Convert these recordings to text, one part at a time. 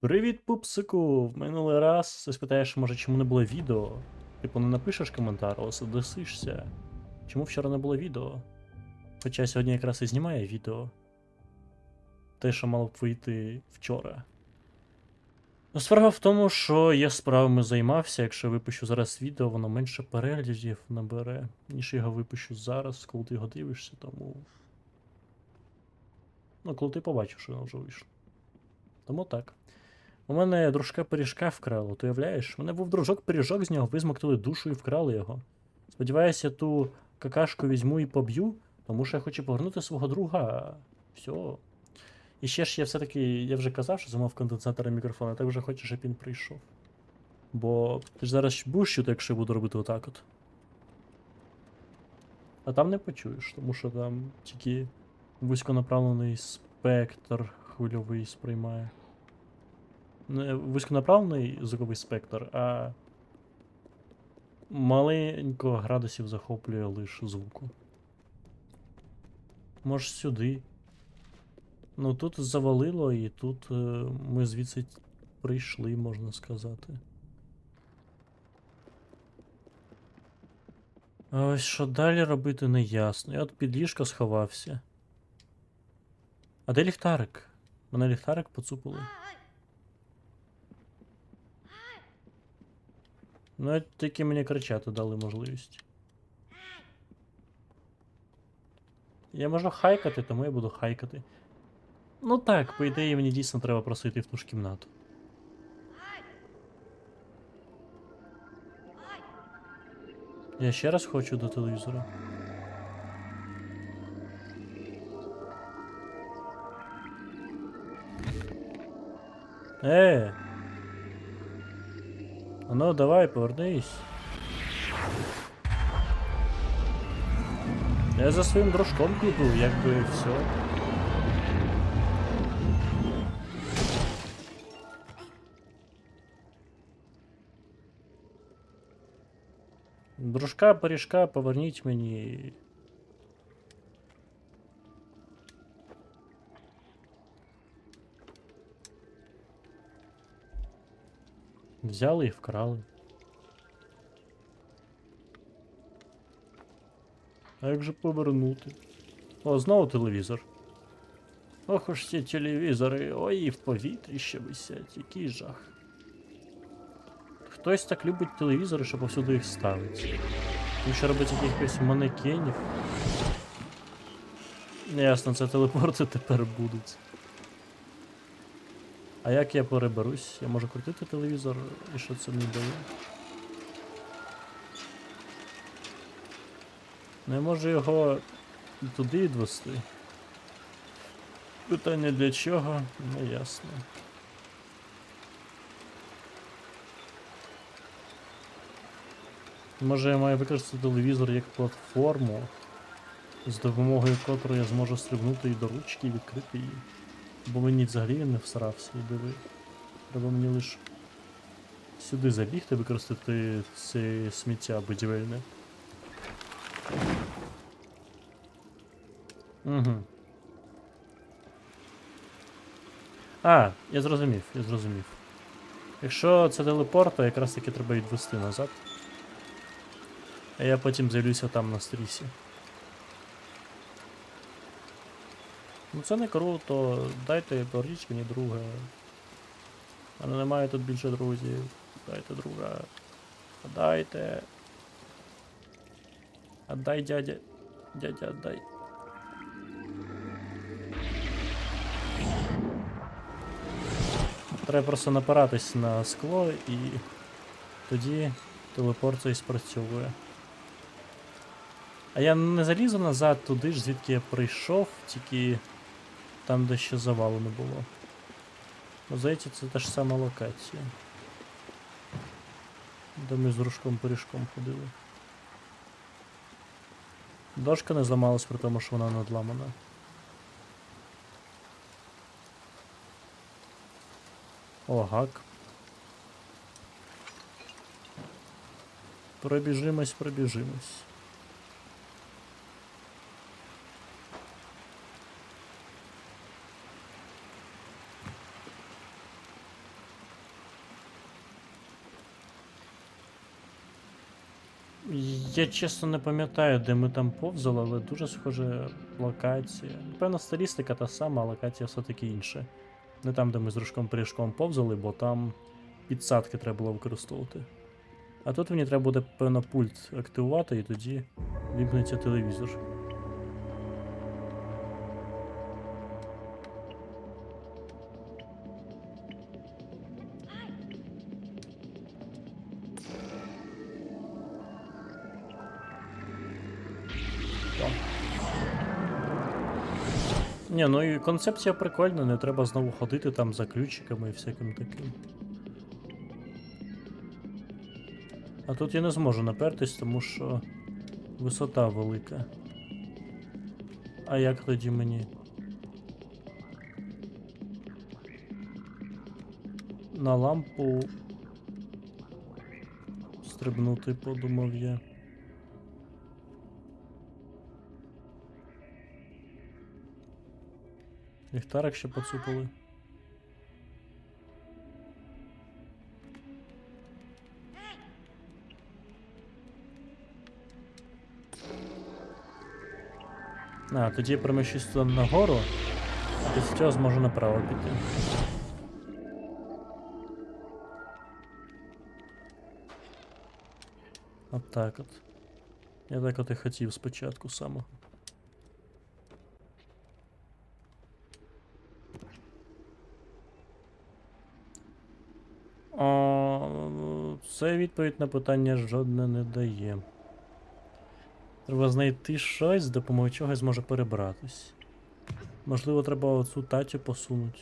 Привіт, пупсику! В минулий раз ти спитаєш, може, чому не було відео? Типу, не напишеш коментар, але согласишся. Чому вчора не було відео? Хоча сьогодні якраз і знімає відео. Те, що мало б вийти вчора. Ну, Справа в тому, що я справами займався. Якщо випущу зараз відео, воно менше переглядів набере, ніж його випущу зараз, коли ти його дивишся, тому. Ну, коли ти побачиш, що воно вже вийшло. Тому так. У мене дружка пиріжка вкрали, ти уявляєш? У мене був дружок пиріжок з нього, висмоктали душу і вкрали його. Сподіваюся, ту какашку візьму і поб'ю, тому що я хочу повернути свого друга. Все. І ще ж я все-таки, я вже казав, що замов конденсатора мікрофона, так вже хочу, щоб він прийшов. Бо ти ж зараз будеш чути, якщо я буду робити отак от. А там не почуєш, тому що там тільки вузьконаправлений спектр хвильовий сприймає не вузьконаправлений звуковий спектр, а маленько градусів захоплює лише звуку. Може сюди. Ну тут завалило, і тут е, ми звідси прийшли, можна сказати. Ось що далі робити не ясно. Я от під ліжко сховався. А де ліхтарик? Мене ліхтарик поцупили. Ну, тільки мені кричати дали можливість. Я можу хайкати, тому я буду хайкати. Ну так, по ідеї мені дійсно треба просити в ту ж кімнату. Я ще раз хочу до телевізора. Е. Ну, давай, повернись. Я за своїм дружком піду, якби все. Дружка, пиріжка, поверніть мені. Взяли і вкрали. А як же повернути? О, знову телевізор. Ох уж ці телевізори, ой, і в повітрі ще висять, який жах. Хтось так любить телевізори, що повсюди їх ставить. Він ще робить якихось манекенів. Ясно, це телепорти тепер будуть. А як я переберусь? Я можу крутити телевізор і що це мені дає? Ну я можу його туди відвести. Питання для чого? Не ясно. Може я маю використати телевізор як платформу, з допомогою котрої я зможу стрибнути і до ручки і відкрити її. Бо мені взагалі він не всрався і диви. Треба мені лише сюди забігти, використати це сміття будівельне. Угу. А, я зрозумів, я зрозумів. Якщо це телепорт, то якраз таки треба відвести назад. А я потім з'явлюся там на стрісі. Ну це не круто. Дайте поверніть мені друга. У мене немає тут більше друзів. Дайте друга. Дайте. Отдай, дядя. Дядя, отдай. Треба просто напиратись на скло і тоді телепорт цей спрацьовує. А я не залізу назад туди ж, звідки я прийшов, тільки там, де ще завалу не було. Ну, здається, це та ж сама локація. Де ми з дружком пиріжком ходили. Дошка не зламалась при тому, що вона надламана. О, гак. Пробіжимось, пробіжимось. Я чесно не пам'ятаю, де ми там повзали, але дуже схожа локація. Певна стилістика та сама, а локація все-таки інша. Не там, де ми з дружком пиріжком повзали, бо там підсадки треба було використовувати. А тут мені треба буде, певно, пульт активувати, і тоді вімкнеться телевізор. Ні, ну і концепція прикольна, не треба знову ходити там за ключиками і всяким таким. А тут я не зможу напертись, тому що висота велика. А як тоді мені? На лампу стрибнути, подумав я. Ліхтарик ще поцупили. А, тоді я переміщусь туди нагору, а після цього зможу направо піти. От так от. Я так от і хотів спочатку саме. А, це відповідь на питання жодне не дає. Треба знайти щось, з допомогою чого я зможу перебратись. Можливо, треба оцю татю посунути.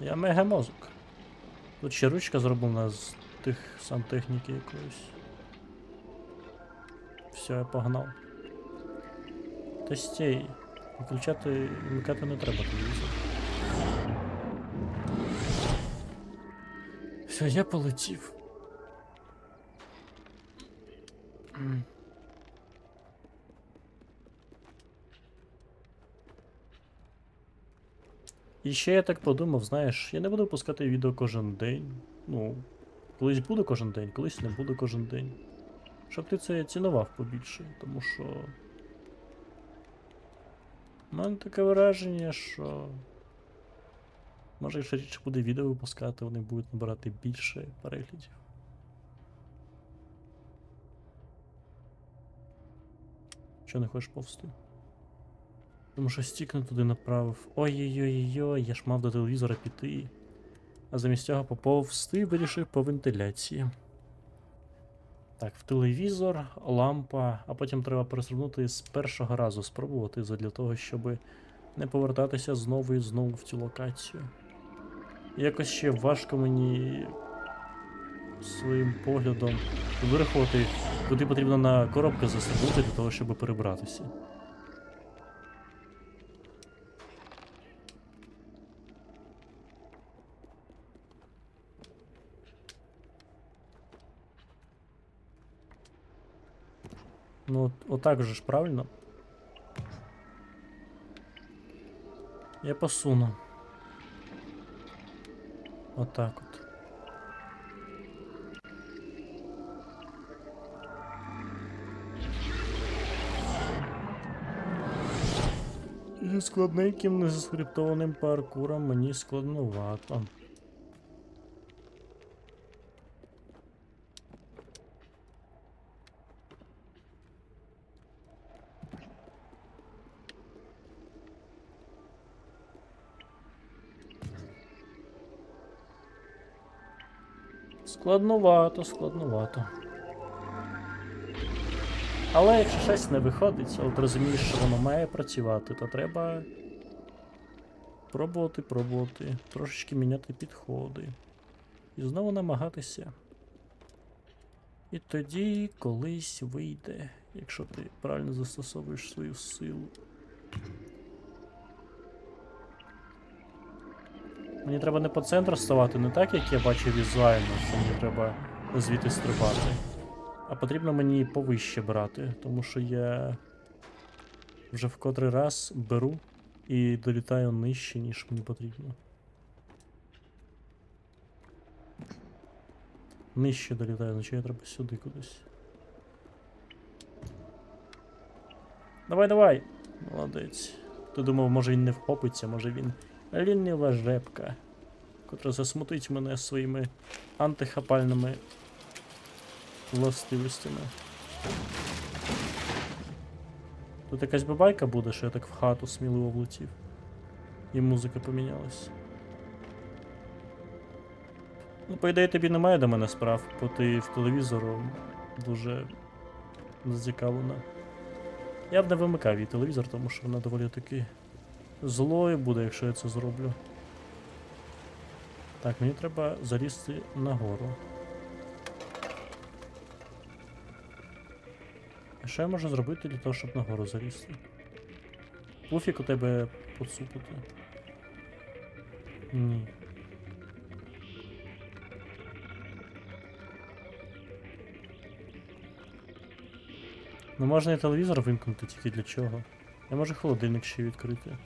Я мегамозок. Тут ще ручка зроблена з тих сантехніки якоїсь. Все, я погнав. Та стій. Виключати вмикати не треба телевізор. Все, я полетів. І ще я так подумав, знаєш, я не буду пускати відео кожен день. Ну, колись буде кожен день, колись не буде кожен день. Щоб ти це цінував побільше, тому що. У мене таке враження, що. Може, якщо рідше буде відео випускати, вони будуть набирати більше переглядів. Що не хочеш повсти? Тому що стік не туди направив. Ой-ой-ой-ой, я ж мав до телевізора піти. А замість цього поповзти і вирішив по вентиляції. Так, в телевізор, лампа, а потім треба перестрибнути з першого разу спробувати для того, щоб не повертатися знову і знову в цю локацію. Якось ще важко мені своїм поглядом вирахувати, куди потрібно на коробки застрибнути для того, щоб перебратися. Ну, от, отак же ж правильно. Я посуну. Отак от. Зі складненьким незаскриптованим паркуром мені складновато. Складновато, складновато. Але якщо щось не виходить, ти розумієш, що воно має працювати, то треба пробувати, пробувати, трошечки міняти підходи. І знову намагатися. І тоді колись вийде, якщо ти правильно застосовуєш свою силу. Мені треба не по центру ставати, не так, як я бачу візуально, що мені треба звідти стрибати. А потрібно мені повище брати, тому що я вже в котрий раз беру і долітаю нижче, ніж мені потрібно. Нижче долітає, значить я треба сюди кудись. Давай, давай! Молодець. Ти думав, може він не вхопиться, може він лінива жепка, котра засмутить мене своїми антихапальними властивостями. Тут якась бабайка буде, що я так в хату сміливо влетів. І музика помінялась. Ну, по ідеї, тобі немає до мене справ, бо ти в телевізору дуже зацікавлена. Я б не вимикав її телевізор, тому що вона доволі таки злою буде, якщо я це зроблю. Так, мені треба залізти нагору. А що я можу зробити для того, щоб нагору залізти? Пуфік у тебе поцупити. Ні. Ну можна і телевізор вимкнути, тільки для чого? Я можу холодильник ще відкрити.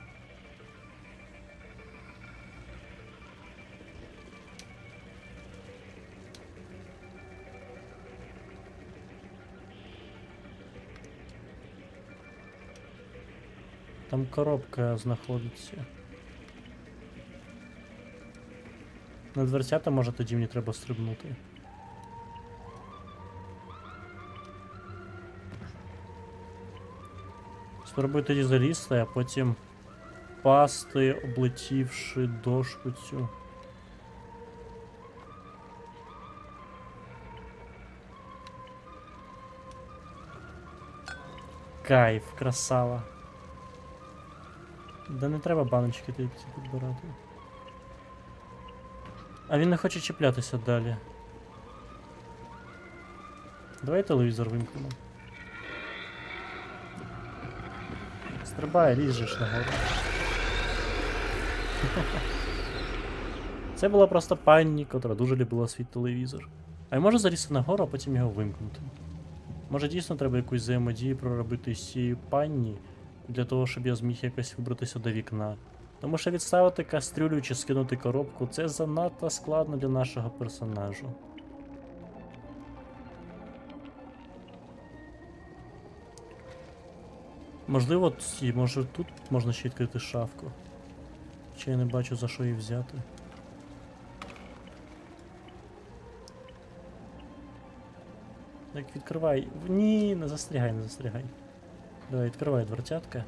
Там коробка знаходиться. На дверцята може тоді мені треба стрибнути. Спробуй тоді залізти, а потім пасти, облетівши дошку цю. Кайф, красава. Да не треба баночки ті ці підбирати. А він не хоче чіплятися далі. Давай телевізор вимкнемо. Стрибай, лізеш нагору. Це була просто пані, котра дуже любила свій телевізор. А я можу залізти нагору, а потім його вимкнути. Може дійсно треба якусь взаємодію проробити з цією панні, для того, щоб я зміг якось вибратися до вікна. Тому що відставити кастрюлю чи скинути коробку це занадто складно для нашого персонажу. Можливо, може тут можна ще відкрити шафку. Чи я не бачу за що її взяти. Так, відкривай. Ні, не застрягай, не застрягай. Давай, відкривай дверцятка.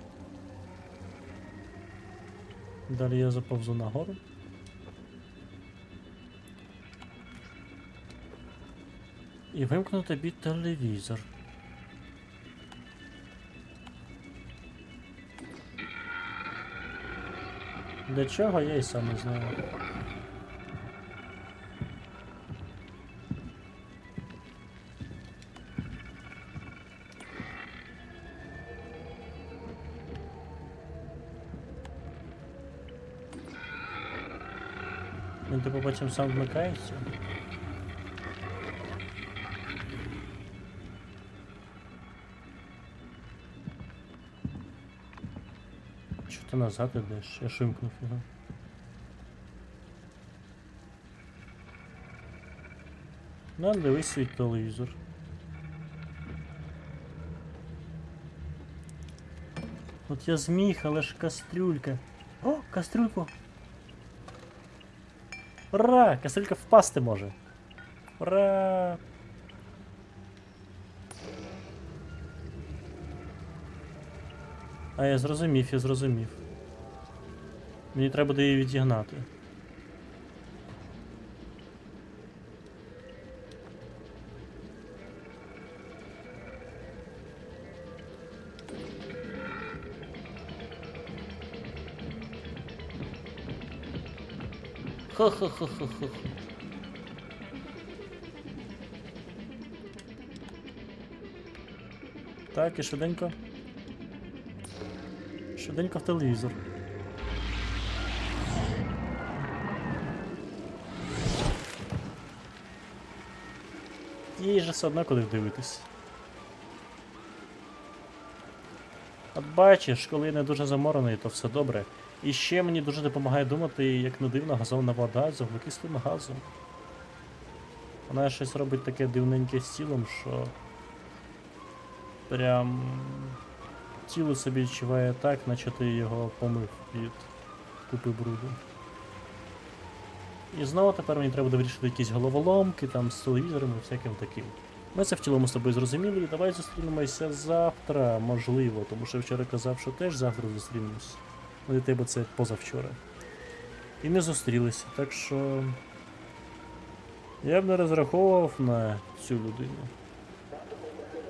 Далі я заповзу нагору. І вимкну тобі телевізор. Для чого я і сам не знаю. потім сам вмикається. Чого ти назад ідеш? Я шимкнув його. Ну, дивись свій телевізор. От я зміг, але ж кастрюлька. О, кастрюльку! Ура! Кастрюлька впасти може. Ура! А я зрозумів, я зрозумів. Мені треба буде її відігнати. Хо-хо-хо-хо-хо. Так, і швиденько. Швиденько в телевізор. Їй же все одно куди дивитись. От бачиш, коли я не дуже заморений, то все добре. І ще мені дуже допомагає думати, як не дивно, газована вода з вуглекислим газом. Вона щось робить таке дивненьке з тілом, що. Прям. Тіло собі відчуває так, наче ти його помив від купи бруду. І знову тепер мені треба вирішити якісь головоломки там з телевізорами і всяким таким. Ми це в цілому з тобою зрозуміли, і давай зустрінемося завтра, можливо, тому що вчора казав, що теж завтра зустрінемось. Для тебе це позавчора. І не зустрілися, так що. Я б не розраховував на цю людину.